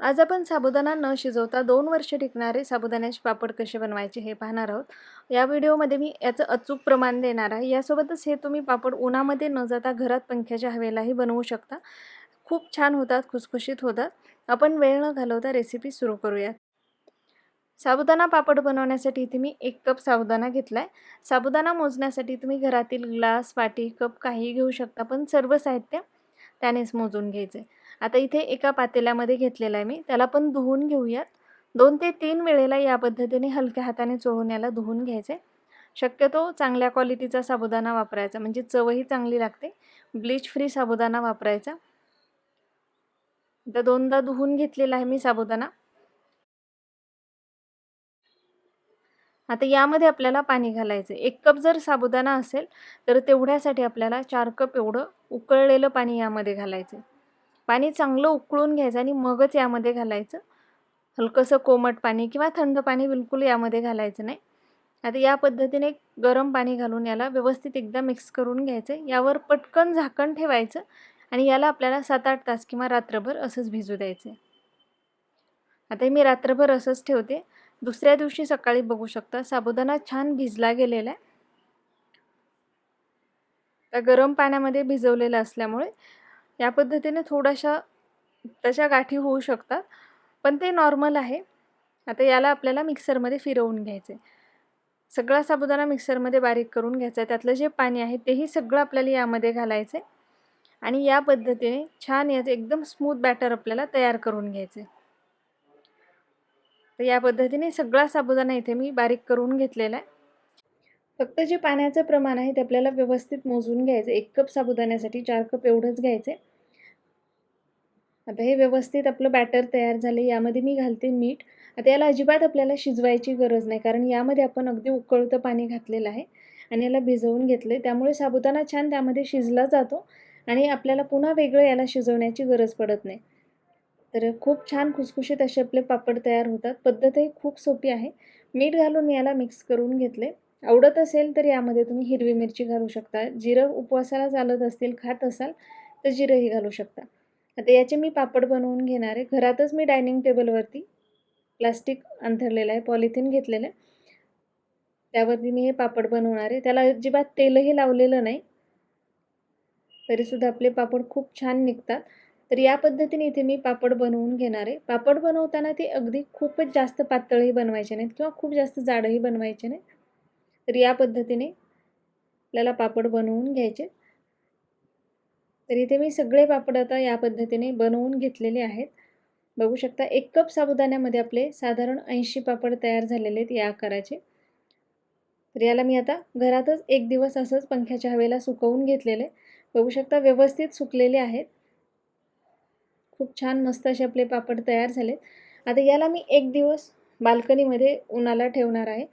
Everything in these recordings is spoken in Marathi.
आज आपण साबुदाणा न शिजवता दोन वर्ष टिकणारे साबुदाण्याचे पापड कसे बनवायचे हे पाहणार आहोत. या व्हिडिओमध्ये मी याचं अचूक प्रमाण देणार आहे. यासोबतच हे तुम्ही पापड उन्हामध्ये न जाता घरात पंख्याच्या हवेलाही बनवू शकता. खूप छान होतात खुसखुशीत होतात. आपण वेळ न घालवता रेसिपी सुरू करूयात साबुदाणा पापड बनवण्यासाठी इथे मी एक कप साबुदाणा घेतला आहे साबुदाणा मोजण्यासाठी तुम्ही घरातील ग्लास वाटी कप काहीही घेऊ शकता पण सर्व साहित्य त्यानेच मोजून घ्यायचे आता इथे एका पातेल्यामध्ये घेतलेला आहे मी. त्याला पण धुवून घेऊयात. दोन ते तीन वेळेला या पद्धतीने हलक्या हाताने चोळून याला धुवून घ्यायचे. शक्यतो चांगल्या क्वालिटीचा साबुदाणा वापरायचा. म्हणजे चवही चांगली लागते. ब्लीच फ्री साबुदाणा वापरायचा. आता दोनदा धुवून घेतलेला आहे मी साबुदाणा. आता यामध्ये आपल्याला पाणी घालायचं एक कप जर साबुदाणा असेल तर तेवढ्यासाठी आपल्याला चार कप एवढं उकळलेलं पाणी यामध्ये घालायचं पाणी चांगलं उकळून घ्यायचं आणि मगच यामध्ये घालायचं. हलकंसं कोमट पाणी किंवा थंड पाणी बिलकुल यामध्ये घालायचं नाही. आता या पद्धतीने गरम पाणी घालून याला व्यवस्थित एकदा मिक्स करून घ्यायचं. यावर पटकन झाकण ठेवायचं आणि याला आपल्याला सात आठ तास किंवा रात्रभर असंच भिजू द्यायचं. आता मी रात्रभर असंच ठेवते. दुसऱ्या दिवशी सकाळी बघू शकता साबुदाणा छान भिजला गेलेला आहे. त्या गरम पाण्यामध्ये भिजवलेलं असल्यामुळे या पद्धतीने थोड्याशा त्याच्या गाठी होऊ शकतात. पण ते नॉर्मल आहे. आता याला आपल्याला मिक्सरमध्ये फिरवून घ्यायचं आहे सगळा साबुदाणा मिक्सरमध्ये बारीक करून घ्यायचा आहे त्यातलं जे पाणी आहे तेही सगळं आपल्याला यामध्ये घालायचं आहे आणि या पद्धतीने छान याचं एकदम स्मूथ बॅटर आपल्याला तयार करून घ्यायचं आहे तर या पद्धतीने सगळा साबुदाणा इथे मी बारीक करून घेतलेला आहे. फक्त जे पाण्याचं प्रमाण आहे ते आपल्याला व्यवस्थित मोजून घ्यायचं. एक कप साबुदाण्यासाठी चार कप एवढंच घ्यायचं. आहे आता हे व्यवस्थित आपलं बॅटर तयार झाले. यामध्ये मी घालते मीठ. आता याला अजिबात आपल्याला शिजवायची गरज नाही कारण यामध्ये आपण अगदी उकळतं पाणी घातलेलं आहे आणि याला भिजवून घेतलं त्यामुळे साबुदाणा छान त्यामध्ये शिजला जातो आणि आपल्याला पुन्हा वेगळं याला शिजवण्याची गरज पडत नाही. तर खूप छान खुसखुशीत असे आपले पापड तयार होतात. पद्धतही खूप सोपी आहे. मीठ घालून याला मिक्स करून घेतले आवडत असेल तर यामध्ये तुम्ही हिरवी मिरची घालू शकता. जिरं उपवासाला चालत असतील खात असाल तर जिरंही घालू शकता. आता याचे मी पापड बनवून घेणार आहे. घरातच मी डायनिंग टेबलवरती प्लास्टिक अंथरलेलं आहे पॉलिथिन घेतलेलं आहे. त्यावरती मी हे पापड बनवणार आहे. त्याला अजिबात तेलही लावलेलं नाही. तरीसुद्धा आपले पापड खूप छान निघतात. तर या पद्धतीने इथे मी पापड बनवून घेणार आहे. पापड बनवताना ते अगदी खूपच जास्त पातळही बनवायचे नाहीत किंवा खूप जास्त जाडही बनवायचे नाही तर या पद्धतीने आपल्याला पापड बनवून घ्यायचे. तर इथे मी सगळे पापड आता या पद्धतीने बनवून घेतलेले आहेत. बघू शकता एक कप साबुदाण्यामध्ये आपले साधारण ऐंशी पापड तयार झालेले आहेत या आकाराचे. तर याला मी आता घरातच एक दिवस असंच पंख्याच्या हवेला सुकवून घेतलेले. बघू शकता व्यवस्थित सुकलेले आहेत. खूप छान मस्त असे आपले पापड तयार झाले आता याला मी एक दिवस बाल्कनीमध्ये उन्हाला ठेवणार आहे.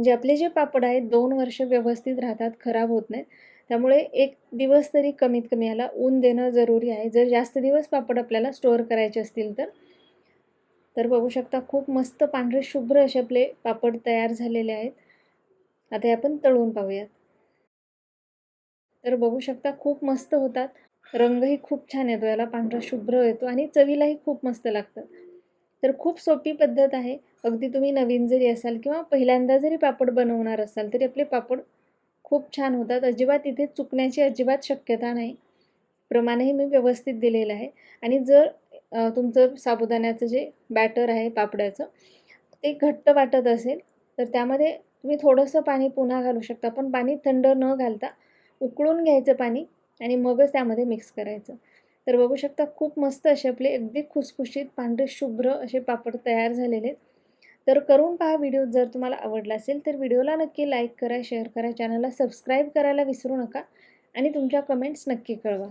म्हणजे आपले जे पापड आहेत दोन वर्ष व्यवस्थित राहतात खराब होत नाहीत. त्यामुळे एक दिवस तरी कमीत कमी याला ऊन देणं जरुरी आहे. जर जास्त दिवस पापड आपल्याला स्टोअर करायचे असतील तर. तर बघू शकता खूप मस्त पांढरे शुभ्र असे आपले पापड तयार झालेले आहेत. आता आपण तळून पाहूयात. तर बघू शकता खूप मस्त होतात. रंगही खूप छान येतो याला पांढरा शुभ्र येतो आणि चवीलाही खूप मस्त लागतं तर खूप सोपी पद्धत आहे. अगदी तुम्ही नवीन जरी असाल किंवा पहिल्यांदा जरी पापड बनवणार असाल तरी आपले पापड खूप छान होतात. अजिबात इथे चुकण्याची अजिबात शक्यता नाही. प्रमाणही मी व्यवस्थित दिलेलं आहे. आणि जर तुमचं साबुदाण्याचं जे बॅटर आहे पापड्याचं ते घट्ट वाटत असेल तर त्यामध्ये तुम्ही थोडंसं पाणी पुन्हा घालू शकता. पण पाणी थंड न घालता उकळून घ्यायचं पाणी आणि मगच त्यामध्ये मिक्स करायचं. तर बघू शकता खूप मस्त असे आपले अगदी खुसखुशीत पांढरे शुभ्र असे पापड तयार झालेले आहेत. तर करून पहा व्हिडिओ जर तुम्हाला आवडला असेल तर व्हिडिओला नक्की लाईक करा शेअर करा चॅनलला सबस्क्राईब करायला विसरू नका आणि तुमच्या कमेंट्स नक्की कळवा.